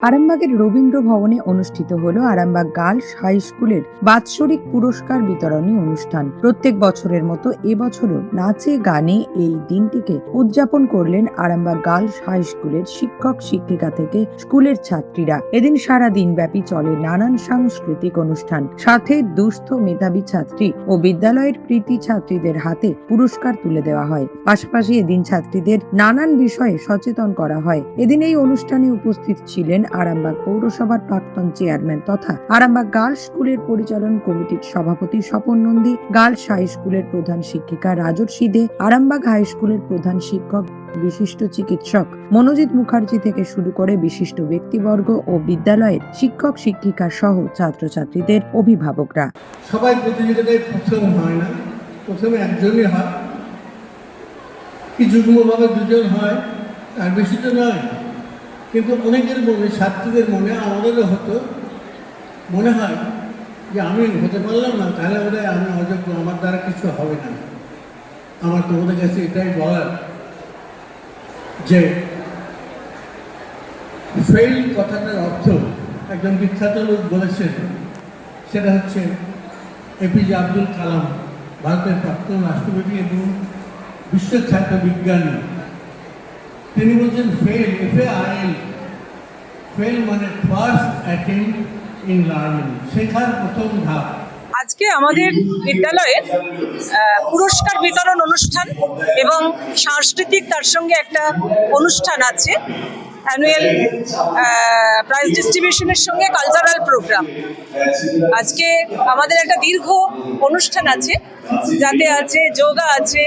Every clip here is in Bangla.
আরামবাগের রবীন্দ্র ভবনে অনুষ্ঠিত হল আরামবাগ গার্লস হাই স্কুলের বাৎসরিক পুরস্কার বিতরণী অনুষ্ঠান। প্রত্যেক বছরের মতো এবছরও নাচে গানে এই দিনটিকে উদযাপন করলেন আরামবাগ গার্লস হাই স্কুলের শিক্ষক শিক্ষিকা থেকে স্কুলের ছাত্রীরা। এদিন সারা দিন ব্যাপী চলে নানান সাংস্কৃতিক অনুষ্ঠান। সাথে দুস্থ মেধাবী ছাত্রী ও বিদ্যালয়ের কৃতি ছাত্রীদের হাতে পুরস্কার তুলে দেওয়া হয়। পাশাপাশি এদিন ছাত্রীদের নানান বিষয়ে সচেতন করা হয়। এদিন এই অনুষ্ঠানে উপস্থিত ছিলেন আরামবাগ পৌরসভার প্রাক্তন চেয়ারম্যান তথা আরামবাগ গার্লস স্কুলের পরিচালন কমিটির সভাপতি স্বপন নন্দী, গার্লস হাই স্কুলের প্রধান শিক্ষিকা রাজর্ষি দে আরামবাগ হাই স্কুলের প্রধান শিক্ষক, বিশিষ্ট চিকিৎসক মনোজিৎ মুখার্জি থেকে শুরু করে বিশিষ্ট ব্যক্তিবর্গ ও বিদ্যালয়ের শিক্ষক, শিক্ষিকা সহ ছাত্রছাত্রীদের অভিভাবকরা। সবাই প্রতিযোগিতায় প্রথম হয় না। প্রথমে একজনই হয়। কি যুগ্মভাবে দুজন হয়, তার বেশি তো নয়। কিন্তু অনেকের মনে, ছাত্রীদের মনে, আমাদেরও হতো, মনে হয় যে আমি হতে পারলাম না, তাহলে বোধ আমি অযোগ্য আমার দ্বারা কিছু হবে না। আমার তোমাদের কাছে এটাই বলার যে ফেল কথাটার অর্থ একজন বিখ্যাত লোক বলেছেন, সেটা হচ্ছে এপিজে আব্দুল কালাম, ভারতের প্রাক্তন রাষ্ট্রপতি এবং বিশ্বখ্যাত বিজ্ঞানী। তিনি বলছেন fail F I L fail মানে ফার্স্ট অ্যাটেম্প ইন লার্নিং শেখার প্রথম ধাপ। আজকে আমাদের বিদ্যালয়ের পুরস্কার বিতরণ অনুষ্ঠান এবং সাংস্কৃতিক তার সঙ্গে একটা অনুষ্ঠান আছে অ্যানুয়াল প্রাইজ ডিস্ট্রিবিউশনের সঙ্গে কালচারাল প্রোগ্রাম আজকে আমাদের একটা দীর্ঘ অনুষ্ঠান আছে, যাতে আছে, যোগা আছে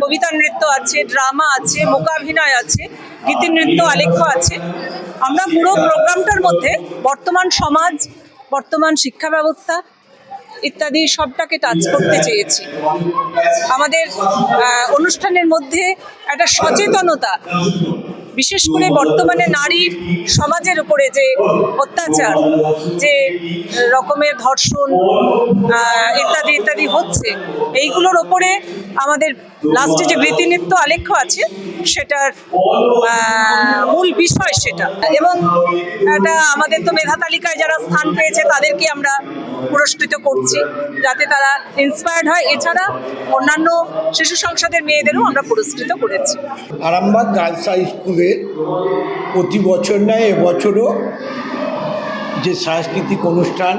কবিতা নৃত্য আছে ড্রামা আছে মোকাভিনয় আছে গীতি নৃত্য আলেখ্য আছে। আমরা পুরো প্রোগ্রামটার মধ্যে বর্তমান সমাজ, বর্তমান শিক্ষা ব্যবস্থা ইত্যাদি সবটাকে টাচ করতে চেয়েছি। আমাদের অনুষ্ঠানের মধ্যে একটা সচেতনতা বিশেষ করে বর্তমানে নারীর সমাজের উপরে যে অত্যাচার, যে রকমের ধর্ষণ ইত্যাদি ইত্যাদি হচ্ছে, এইগুলোর ওপরে আমাদের লাস্টে যে রীতিনৃত্য আলেখ্য আছে, সেটার মূল বিষয় সেটা। এবং এটা আমাদের তো মেধা তালিকায় যারা স্থান পেয়েছে তাদেরকে আমরা পুরস্কৃত করছি, যাতে তারা ইন্সপায়ার্ড হয়। এছাড়া অন্যান্য শিশু সংসদের মেয়েদেরও আমরা পুরস্কৃত করেছি। আরামবাগ গার্লস হাই স্কুলে প্রতি বছর নয় এবছরও যে সাংস্কৃতিক অনুষ্ঠান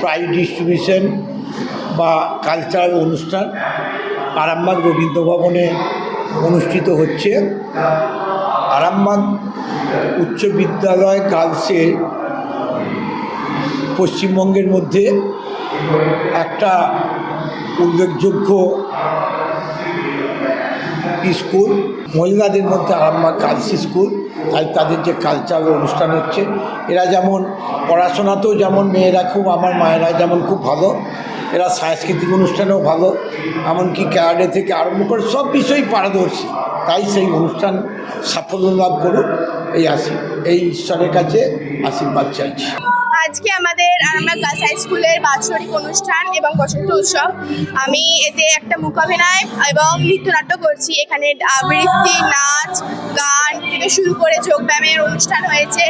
প্রাইজ ডিস্ট্রিবিউশন বা কালচারাল অনুষ্ঠান আরামবাগ রবীন্দ্র ভবনে অনুষ্ঠিত হচ্ছে। আরামবাগ উচ্চ বিদ্যালয় গার্লসের পশ্চিমবঙ্গের মধ্যে একটা উল্লেখযোগ্য স্কুল, মহিলাদের মধ্যে আরামবাগ গার্লস স্কুল, তাই তাদের যে কালচারাল অনুষ্ঠান হচ্ছে, এরা যেমন পড়াশোনাতেও যেমন মেয়েরা খুব, আমার মায়েরা যেমন খুব ভালো, এরা সাংস্কৃতিক অনুষ্ঠানেও ভালো, এমনকি ক্যারাডে থেকে আরম্ভ করে সব বিষয়েই পারদর্শী, তাই সেই অনুষ্ঠান সাফল্য লাভ করুক, এই আসি এই ঈশ্বরের কাছে আশীর্বাদ চাইছি। আজকে আমাদের আমরা গার্লস হাই স্কুলের বাৎসরিক অনুষ্ঠান এবং বসন্ত উৎসব। আমি এতে একটা মুখাভিনয় এবং নৃত্যনাট্য করছি। এখানে আবৃত্তি নাচ, গান থেকে শুরু করে যোগব্যায়ামের অনুষ্ঠান হয়েছে।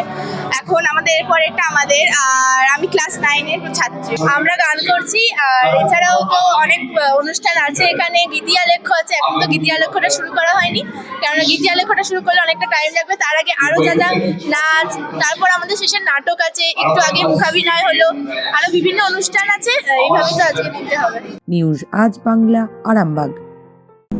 এখন আমাদের এরপরেরটা আমাদের, আর আমি ক্লাস নাইনের ছাত্রী। আমরা গান করছি, আর এছাড়াও তো অনেক অনুষ্ঠান আছে এখানে। গীতি আলেখ্য আছে, এখন তো গীতি আলেখ্যটা শুরু করা হয়নি। কেননা গীতি আলেখ্যটা শুরু করলে অনেকটা টাইম লাগবে। তার আগে আরও যা যা নাচ, তারপর আমাদের শেষে নাটক আছে, একটু আগে মুখাভিনয় হলো, আরও বিভিন্ন অনুষ্ঠান আছে এইভাবে তো আজকে দিতে হবে। নিউজ আজ বাংলা, আরামবাগ।